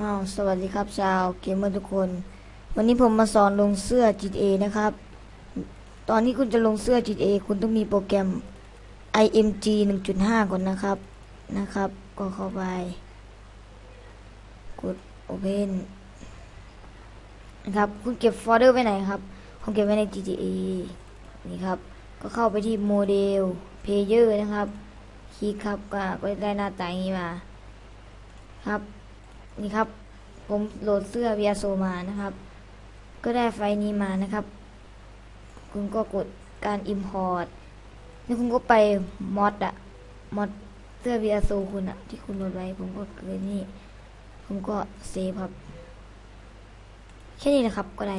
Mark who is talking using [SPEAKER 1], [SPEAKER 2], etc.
[SPEAKER 1] สวัสดีครับชาวเกมเมอร์ทุกคน วันนี้ผมมาสอนลงเสื้อ GTA นะครับ ตอนที่คุณจะลงเสื้อ GTA คุณต้องมีโปรแกรม IMG 1.5 ก่อนนะครับนะครับ ก็เข้าไป กด Open นะครับ คุณเก็บโฟลเดอร์ไว้ไหนครับผมเก็บไว้ใน GTA นี่ครับ ก็เข้าไปที่โมเดล Player นะครับคลิกครับก็ก็ได้หน้าตาอย่างนี้มา ครับ นี่ครับ ผมโหลดเสื้อเวียโซมานะครับ ก็ได้ไฟนี้มานะครับ คุณก็กดการ Import นี่คุณก็ไปมอดอะมอดเสื้อเวียโซคุณอะที่คุณโหลดไว้ ผมก็เลยนี่ ผมก็เซฟครับ แค่นี้นะครับก็ได้